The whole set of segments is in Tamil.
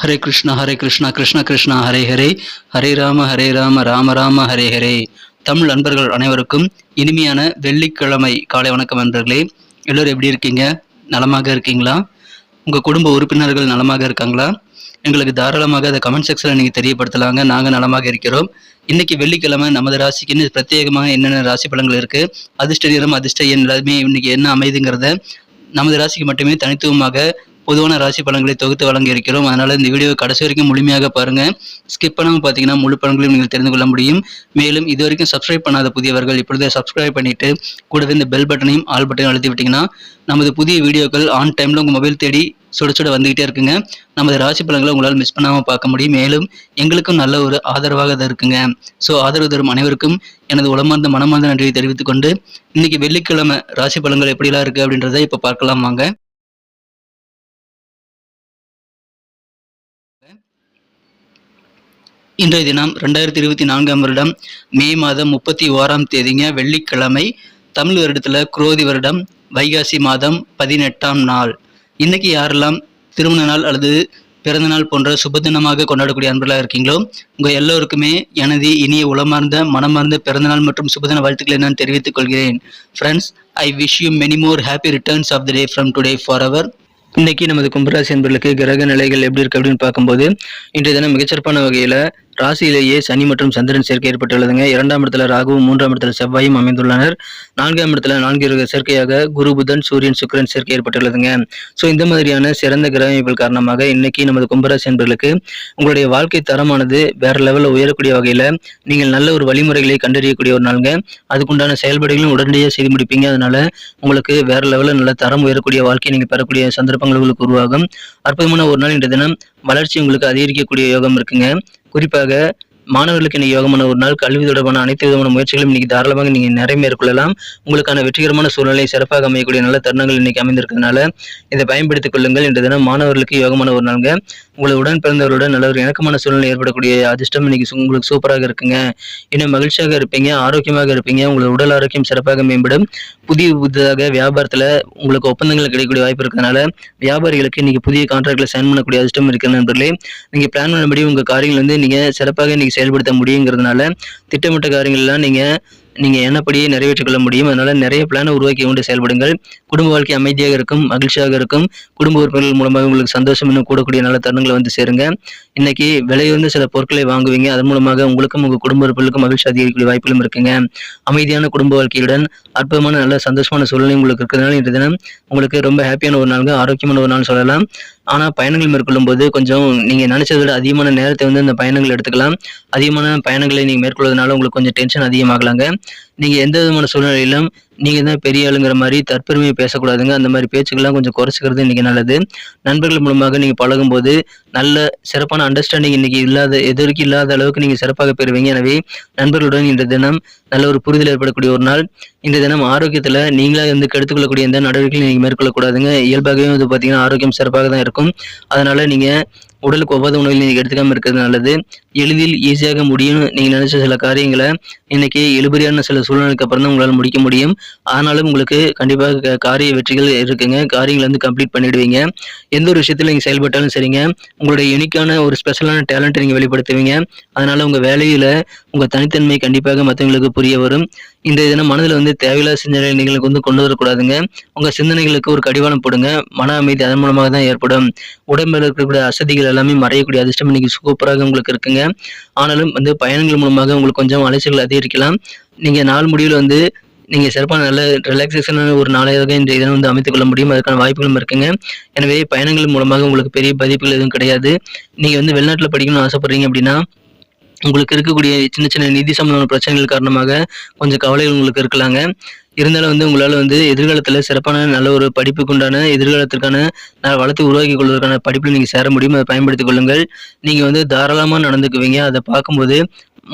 ஹரே கிருஷ்ணா ஹரே கிருஷ்ணா கிருஷ்ண கிருஷ்ணா ஹரே ஹரே ஹரே ராம ஹரே ராம ராம ராம ஹரே ஹரே தமிழ் நண்பர்கள் அனைவருக்கும் இனிமையான வெள்ளிக்கிழமை காலை வணக்கம் நண்பர்களே. எல்லோரும் எப்படி இருக்கீங்க? நலமாக இருக்கீங்களா? உங்கள் குடும்ப உறுப்பினர்கள் நலமாக இருக்காங்களா? எங்களுக்கு தாராளமாக அதை கமெண்ட் செக்ஷனில் நீங்கள் தெரியப்படுத்தலாங்க. நாங்கள் நலமாக இருக்கிறோம். இன்னைக்கு வெள்ளிக்கிழமை நமது ராசிக்குன்னு பிரத்யேகமாக என்னென்ன ராசி பலன்கள் இருக்குது அதிர்ஷ்ட நிறம் அதிர்ஷ்ட எண் எல்லாமே இன்னைக்கு என்ன அமைதுங்கிறத நமது ராசிக்கு மட்டுமே தனித்துவமாக பொதுவான ராசி பலன்களை தொகுத்து வழங்க இருக்கிறோம். அதனால இந்த வீடியோ கடைசி வரைக்கும் முழுமையாக பாருங்க. ஸ்கிப் பண்ணாமல் பார்த்தீங்கன்னா முழு பலன்களையும் நீங்கள் தெரிந்து கொள்ள முடியும். மேலும் இது வரைக்கும் சப்ஸ்கிரைப் பண்ணாத புதியவர்கள் இப்பொழுதே சப்ஸ்கிரைப் பண்ணிட்டு கூடவே இந்த பெல் பட்டனையும் ஆல் பட்டனையும் அழுத்தி விட்டீங்கன்னா நமது புதிய வீடியோக்கள் ஆன் டைம்ல உங்கள் மொபைல் தேடி சுட சுட வந்துகிட்டே இருக்குங்க. நமது ராசி பலன்களை உங்களால் மிஸ் பண்ணாமல் பார்க்க முடியும். மேலும் எங்களுக்கும் நல்ல ஒரு ஆதரவாக தான் இருக்குங்க. ஸோ ஆதரவு தரும் அனைவருக்கும் எனது உளமார்ந்த மனமார்ந்த நன்றியை தெரிவித்துக்கொண்டு இன்னைக்கு வெள்ளிக்கிழமை ராசி பலன்கள் எப்படிலாம் இருக்குது அப்படின்றத இப்போ பார்க்கலாம் வாங்க. இன்றைய தினம் ரெண்டாயிரத்தி இருபத்தி நான்காம் வருடம் மே மாதம் முப்பத்தி ஓராம் தேதிங்க வெள்ளிக்கிழமை தமிழ் வருடத்தில் குரோதி வருடம் வைகாசி மாதம் பதினெட்டாம் நாள். இன்னைக்கு யாரெல்லாம் திருமண நாள் அல்லது பிறந்த நாள் போன்ற சுபதினமாக கொண்டாடக்கூடிய அன்பர்களாக இருக்கீங்களோ உங்கள் எல்லோருக்குமே எனது இனிய உளமார்ந்த மனமார்ந்த பிறந்தநாள் மற்றும் சுபதின வாழ்த்துக்களை நான் தெரிவித்துக் கொள்கிறேன். Friends I wish you many more happy returns of the day from today for our இன்னைக்கு நமது கும்பராசி என்பர்களுக்கு கிரக நிலைகள் எப்படி இருக்கு அப்படின்னு பார்க்கும்போது இன்றைய தினம் மிகச்சிறப்பான வகையில் ராசியிலேயே சனி மற்றும் சந்திரன் சேர்க்கை ஏற்பட்டுள்ளதுங்க. இரண்டாம் இடத்துல ராகுவும் மூன்றாம் இடத்துல செவ்வாயும் அமைந்துள்ளனர். நான்காம் இடத்துல நான்கு கிரக சேர்க்கையாக குரு புதன் சூரியன் சுக்கிரன் சேர்க்கை ஏற்பட்டுள்ளதுங்க. ஸோ இந்த மாதிரியான சிறந்த கிரக அமைப்புகள் காரணமாக இன்னைக்கு நமது கும்பராசி என்பர்களுக்கு உங்களுடைய வாழ்க்கை தரமானது வேற லெவலில் உயரக்கூடிய வகையில் நீங்கள் நல்ல ஒரு வழிமுறைகளை கண்டறியக்கூடிய ஒரு நாளுங்க. அதுக்குண்டான செயல்பாடுகளும் உடனடியாக செய்து முடிப்பீங்க. அதனால உங்களுக்கு வேற லெவலில் நல்ல தரம் உயரக்கூடிய வாழ்க்கையை நீங்கள் பெறக்கூடிய சந்தர்ப்பங்கள் உங்களுக்கு உருவாகும். அற்புதமான ஒரு நாள் இன்றைய தினம். வளர்ச்சி உங்களுக்கு அதிகரிக்கக்கூடிய யோகம் இருக்குங்க. குறிப்பாக மாணவர்களுக்கு இன்னைக்கு யோகமான ஒரு நாள் கல்வி தொடர்பான அனைத்து விதமான முயற்சிகளும் இன்னைக்கு தாராளமாக நீங்க நிறைய மேற்கொள்ளலாம். உங்களுக்கான வெற்றிகரமான சூழ்நிலை சிறப்பாக அமையக்கூடிய நல்ல தருணங்கள் இன்னைக்கு அமைந்திருக்கிறதுனால இதை பயன்படுத்திக் கொள்ளுங்கள். இன்று தினம் மாணவர்களுக்கு யோகமான ஒரு நாளுங்க. உங்களை உடன் பிறந்தவர்களுடன் நல்ல ஒரு இணக்கமான சூழ்நிலை ஏற்படக்கூடிய அதிர்ஷ்டம் இன்னைக்கு உங்களுக்கு சூப்பராக இருக்குங்க. இன்னும் மகிழ்ச்சியாக இருப்பீங்க ஆரோக்கியமாக இருப்பீங்க. உங்களோட உடல் ஆரோக்கியம் சிறப்பாக மேம்படும். புதிய புதிதாக வியாபாரத்துல உங்களுக்கு ஒப்பந்தங்கள் கிடைக்கக்கூடிய வாய்ப்பு இருக்கிறதுனால வியாபாரிகளுக்கு இன்னைக்கு புதிய கான்ட்ராக்ட்ல சைன் பண்ணக்கூடிய அதிர்ஷ்டம் இருக்கிற நண்பர்களே. நீங்க பிளான் பண்ணபடி உங்க காரியங்கள் வந்து நீங்க சிறப்பாக இன்னைக்கு செயல்படுத்த முடியுங்கிறதுனால திட்டமிட்ட காரியங்கள் எல்லாம் நீங்கள் என்னப்படியே எண்ணப்படியே நிறைவேற்றிக் கொள்ள முடியும். அதனால் நிறைய பிளானை உருவாக்கி கொண்டு செயல்படுங்கள். குடும்ப வாழ்க்கை அமைதியாக இருக்கும் மகிழ்ச்சியாக இருக்கும். குடும்ப உறுப்பினர்கள் மூலமாக உங்களுக்கு சந்தோஷம் இன்னும் கூடக்கூடிய நல்ல தருணங்களை வந்து சேருங்க. இன்னைக்கு விலையுயர்ந்த சில பொருட்களை வாங்குவீங்க. அதன் மூலமாக உங்களுக்கும் உங்கள் குடும்ப உறுப்பினர்களுக்கும் மகிழ்ச்சி அதிகரிக்கக்கூடிய வாய்ப்புகளும் இருக்குங்க. அமைதியான குடும்ப வாழ்க்கையுடன் அற்புதமான நல்ல சந்தோஷமான சூழ்நிலை உங்களுக்கு இருக்கிறதுனால இன்றைய தினம் உங்களுக்கு ரொம்ப ஹாப்பியான ஒரு நாளுங்க. ஆரோக்கியமான ஒரு நாள் சொல்லலாம். ஆனால் பயணங்கள் மேற்கொள்ளும் போது கொஞ்சம் நீங்கள் நினைச்சதை விட அதிகமான நேரத்தை வந்து இந்த பயணங்கள் எடுத்துக்கலாம். அதிகமான பயணங்களை நீங்கள் மேற்கொள்வதனால உங்களுக்கு கொஞ்சம் டென்ஷன் அதிகமாகலாங்க. நீங்க எந்த விதமான சூழ்நிலையிலும் நீங்க தான் பெரிய ஆளுங்கிற மாதிரி தற்பெருமையை பேசக்கூடாதுங்க. அந்த மாதிரி பேச்சுக்கெல்லாம் கொஞ்சம் குறைச்சிக்கிறது இன்னைக்கு நல்லது. நண்பர்கள் மூலமாக நீங்க பழகும்போது நல்ல சிறப்பான அண்டர்ஸ்டாண்டிங் இன்னைக்கு இல்லாத எது வரைக்கும் இல்லாத அளவுக்கு நீங்க சிறப்பாக பெறுவீங்க. எனவே நண்பர்களுடன் இந்த தினம் நல்ல ஒரு புரிதல் ஏற்படக்கூடிய ஒரு நாள். இந்த தினம் ஆரோக்கியத்துல நீங்களாக வந்து கெடுத்துக்கொள்ளக்கூடிய எந்த நடவடிக்கையும் நீங்க மேற்கொள்ளக்கூடாதுங்க. இயல்பாகவே வந்து பாத்தீங்கன்னா ஆரோக்கியம் சிறப்பாக தான் இருக்கும். அதனால நீங்க உடலுக்கு ஒவ்வாத உணவில் நீங்கள் எடுத்துக்காம இருக்கிறது நல்லது. எளிதில் ஈஸியாக முடியும்னு நீங்கள் நினைச்ச சில காரியங்களை இன்னைக்கு எழுபடியான சில சூழ்நிலைக்கு அப்புறம் தான் உங்களால் முடிக்க முடியும். ஆனாலும் உங்களுக்கு கண்டிப்பாக க- காரிய வெற்றிகள் இருக்குங்க. காரியங்களை வந்து கம்ப்ளீட் பண்ணிடுவீங்க. எந்த ஒரு விஷயத்தில் நீங்கள் செயல்பட்டாலும் சரிங்க. உங்களுடைய யூனிக்கான ஒரு ஸ்பெஷலான டேலண்ட்டை நீங்கள் வெளிப்படுத்துவீங்க. அதனால் உங்கள் வேலையில் உங்கள் தனித்தன்மை கண்டிப்பாக மற்றவங்களுக்கு புரிய வரும். இந்த இதனை மனதில் வந்து தேவையில்லாத சிந்தனைகளுக்கு வந்து கொண்டு வரக்கூடாதுங்க. உங்க சிந்தனைகளுக்கு ஒரு கடிவாளம் போடுங்க. மன அமைதி அதன் மூலமாக தான் ஏற்படும். உடம்பில் இருக்கக்கூடிய அசதிகள் எல்லாமே மறையக்கூடிய அதிர்ஷ்டம் இன்னைக்கு சூப்பராக உங்களுக்கு இருக்குங்க. ஆனாலும் வந்து பயணங்கள் மூலமாக உங்களுக்கு கொஞ்சம் அலைச்சல்கள் அதிகரிக்கலாம். நீங்க நாள் முடிவில் வந்து நீங்க சிறப்பான நல்ல ரிலாக்ஸேஷனான ஒரு நாளையாக இந்த தினம் வந்து அமைத்துக் கொள்ள முடியும். அதுக்கான வாய்ப்புகளும் இருக்குங்க. எனவே பயணங்கள் மூலமாக உங்களுக்கு பெரிய பாதிப்புகள் எதுவும் கிடையாது. நீங்க வந்து வெளிநாட்டில் படிக்கணும்னு ஆசைப்படுறீங்க அப்படின்னா உங்களுக்கு இருக்கக்கூடிய சின்ன சின்ன நிதி சம்பந்தமான பிரச்சனைகள் காரணமாக கொஞ்சம் கவலைகள் உங்களுக்கு இருக்கலாங்க. இருந்தாலும் வந்து உங்களால் வந்து எதிர்காலத்தில் சிறப்பான நல்ல ஒரு படிப்புக்குண்டான எதிர்காலத்திற்கான வளர்த்து உருவாக்கி கொள்வதற்கான படிப்பில் நீங்கள் சேர முடியும் அதை பயன்படுத்திக் கொள்ளுங்கள். நீங்கள் வந்து தாராளமாக நடந்துக்குவீங்க. அதை பார்க்கும்போது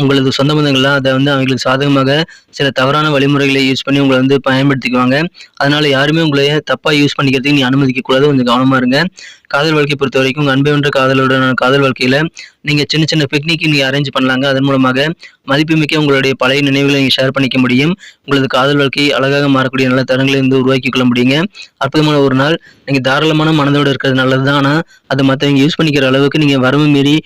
உங்களது சொந்த பந்தங்கள்லாம் அதை வந்து அவங்களுக்கு சாதகமாக சில தவறான வழிமுறைகளை யூஸ் பண்ணி உங்களை வந்து பயன்படுத்திக்குவாங்க. அதனால யாருமே உங்களை தப்பாக யூஸ் பண்ணிக்கிறதுக்கு நீ அனுமதிக்க கூடாது. கொஞ்சம் கவனமாக இருங்க. காதல் வாழ்க்கையை பொறுத்த வரைக்கும் அன்பை ஒன்ற காதலுடனான காதல் வாழ்க்கையில் நீங்கள் சின்ன சின்ன பிக்னிக் நீங்கள் அரேஞ்ச் பண்ணலாங்க. அதன் மூலமாக மதிப்புமிக்க உங்களுடைய பழைய நினைவுகளை நீங்கள் ஷேர் பண்ணிக்க முடியும். உங்களது காதல் வாழ்க்கை அழகாக மாறக்கூடிய நல்ல தரங்களை வந்து உருவாக்கி கொள்ள முடியுங்க. அற்புதமான ஒரு நாள். நீங்கள் தாராளமான மனதோடு இருக்கிறது நல்லது தான் ஆனால் அதை மற்றவங்க யூஸ் பண்ணிக்கிற அளவுக்கு நீங்கள் வரவு மீறி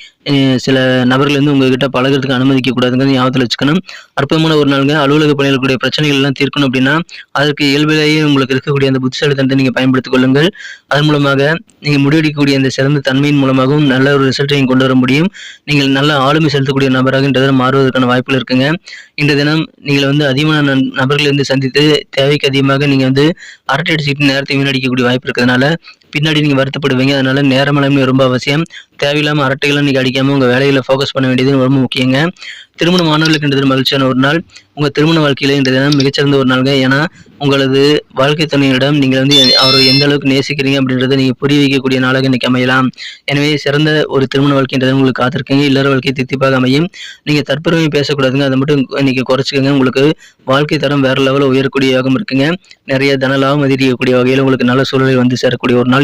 சில நபர்கள் வந்து உங்ககிட்ட பழகுறதுக்கு அனுமதிக்க கூடாதுங்க ஞாபகத்தில் வச்சுக்கணும். அற்புதமான ஒரு நாளுங்க. அலுவலக பணியில் கூடிய பிரச்சனைகள் எல்லாம் தீர்க்கணும் அப்படின்னா அதற்கு இயல்பிலேயே உங்களுக்கு இருக்கக்கூடிய அந்த புத்திசாலித்தனத்தை நீங்கள் பயன்படுத்திக் கொள்ளுங்கள். அதன் மூலமாக நீங்கள் முறியடிக்கக்கூடிய அந்த சிறந்த தன்மையின் மூலமாகவும் நல்ல ஒரு ரிசல்ட்டையும் கொண்டு வர முடியும். நீங்கள் நல்ல ஆளுமை செலுத்தக்கூடிய நபராக இந்த தினம் மாறுவதற்கான வாய்ப்புகள் இருக்குங்க. இந்த தினம் நீங்கள் வந்து அதிகமான நபர்களை வந்து சந்தித்து தேவைக்கு அதிகமாக நீங்கள் வந்து அரட்டை அடிச்சுட்டு நேரத்தை வீணடிக்கக்கூடிய வாய்ப்பு இருக்கிறதுனால பின்னாடி நீங்கள் வருத்தப்படுவீங்க. அதனால நேரம் மேலாண்மை ரொம்ப அவசியம். தேவையில்லாமல் அரட்டைகளை நீங்கள் அடிக்காமல் உங்கள் வேலைகளை ஃபோக்கஸ் பண்ண வேண்டியது ரொம்ப முக்கியங்க. திருமண மாணவர்களுக்கு இன்றைய மகிழ்ச்சியான ஒரு நாள். உங்கள் திருமண வாழ்க்கையில் இன்றைய தினம் மிகச்சிறந்த ஒரு நாளுங்க. ஏன்னா உங்களது வாழ்க்கை துணையிடம் நீங்கள் வந்து அவரை எந்த அளவுக்கு நேசிக்கிறீங்க அப்படின்றத நீங்கள் புரிய வைக்கக்கூடிய நாளாக இன்னைக்கு அமையலாம். எனவே சிறந்த ஒரு திருமண வாழ்க்கைன்றது உங்களுக்கு காத்திருக்கீங்க. இல்லற வாழ்க்கை தித்திப்பாக அமையும். நீங்கள் தற்பெருமை பேசக்கூடாதுங்க. அதை மட்டும் இன்னைக்கு குறைச்சிக்கோங்க. உங்களுக்கு வாழ்க்கை தரம் வேற லெவலில் உயரக்கூடிய யோகம் இருக்குங்க. நிறைய தன லாபம் அதிகரிக்கக்கூடிய வகையில் உங்களுக்கு நல்ல சூழலை வந்து சேரக்கூடிய ஒரு நாள்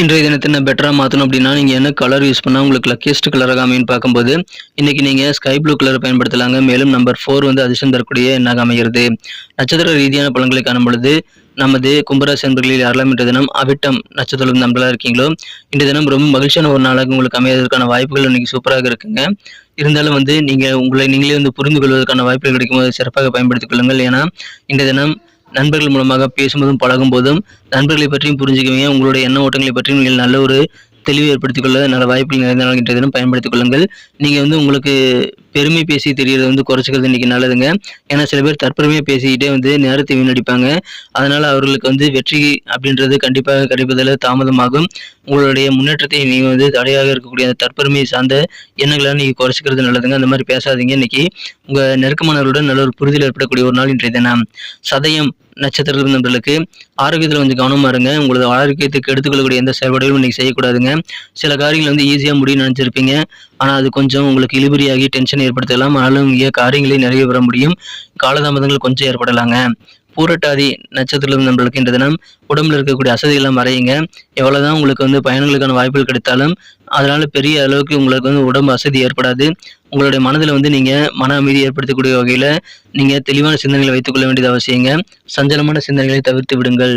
இன்றைய தினத்தை நான் பெட்டராக மாற்றணும் அப்படின்னா நீங்கள் என்ன கலர் யூஸ் பண்ணால் உங்களுக்கு லக்கியஸ்ட் கலராக அமைன்னு பார்க்கும்போது இன்றைக்கி நீங்கள் ஸ்கை ப்ளூ கலர் பயன்படுத்தலாங்க. மேலும் நம்பர் ஃபோர் வந்து அதிர்ஷ்டம் தரக்கூடிய எண்ணாக அமைகிறது? நட்சத்திர ரீதியான பலன்களை காணும் பொழுது நமது கும்பராசி அன்பர்களில் யாரெல்லாம் இன்றைய தினம் அவிட்டம் நட்சத்திரம் நம்பலாக இருக்கீங்களோ இன்றைய தினம் ரொம்ப மகிழ்ச்சியான ஒரு நாளாக உங்களுக்கு அமைவதற்கான வாய்ப்புகள் இன்னைக்கு சூப்பராக இருக்குங்க. இருந்தாலும் வந்து நீங்கள் உங்களை நீங்களே வந்து புரிந்து கொள்வதற்கான வாய்ப்புகள் கிடைக்கும்போது சிறப்பாக பயன்படுத்திக் கொள்ளுங்கள். ஏன்னா இன்றைய தினம் நண்பர்கள் மூலமாக பேசும்போதும் பழகும் போதும் நண்பர்களை பற்றியும் புரிஞ்சுக்குவீங்க. உங்களுடைய எண்ண ஓட்டங்களை பற்றியும் நீங்கள் நல்ல ஒரு தெளிவு ஏற்படுத்திக் கொள்ள நல்ல வாய்ப்புகள் நிறைந்த நாள் பயன்படுத்திக் கொள்ளுங்கள். நீங்கள் வந்து உங்களுக்கு பெருமை பேசி தெரியறது வந்து குறைச்சிக்கிறது இன்னைக்கு நல்லதுங்க. ஏன்னா சில பேர் தற்பெருமையாக பேசிக்கிட்டே வந்து நேரத்தை வீணடிப்பாங்க. அதனால் அவர்களுக்கு வந்து வெற்றி அப்படின்றது கண்டிப்பாக கிடைப்பதில் தாமதமாகும். உங்களுடைய முன்னேற்றத்தை நீங்கள் வந்து தடையாக இருக்கக்கூடிய அந்த தற்பெருமையை சார்ந்த எண்ணங்களை நீங்கள் குறைச்சிக்கிறது நல்லதுங்க. அந்த மாதிரி பேசாதீங்க. இன்னைக்கு உங்கள் நெருக்கமானவர்களுடன் நல்ல ஒரு புரிதல் ஏற்படக்கூடிய ஒரு நாள் இன்றைய தினம். சதயம் நட்சத்திர நண்பர்களுக்கு ஆரோக்கியத்தில் கொஞ்சம் கவனமா இருங்க. உங்களது ஆரோக்கியத்துக்கு எடுத்துக்கொள்ளக்கூடிய எந்த செயல்பாடுகளும் இன்னைக்கு செய்யக்கூடாதுங்க. சில காரியங்கள் வந்து ஈஸியாக முடியும் நினச்சிருப்பீங்க. ஆனால் அது கொஞ்சம் உங்களுக்கு இழுபறியாகி டென்ஷன் ஏற்படுத்தலாம். ஆனாலும் இங்கே காரியங்களை நிறைய பெற முடியும். காலதாமதங்கள் கொஞ்சம் ஏற்படலாங்க. பூரட்டாதி நட்சத்திரம் நம்மளுக்கு இந்த தினம் உடம்புல இருக்கக்கூடிய அசதியெல்லாம் மறையுங்க. எவ்வளோதான் உங்களுக்கு வந்து பயணங்களுக்கான வாய்ப்புகள் கிடைத்தாலும் அதனால பெரிய அளவுக்கு உங்களுக்கு வந்து உடம்பு அசதி ஏற்படாது. உங்களுடைய மனதில் வந்து நீங்கள் மன அமைதி ஏற்படுத்தக்கூடிய வகையில் நீங்கள் தெளிவான சிந்தனைகளை வைத்துக்கொள்ள வேண்டியது அவசியங்க. சஞ்சலமான சிந்தனைகளை தவிர்த்து விடுங்கள்.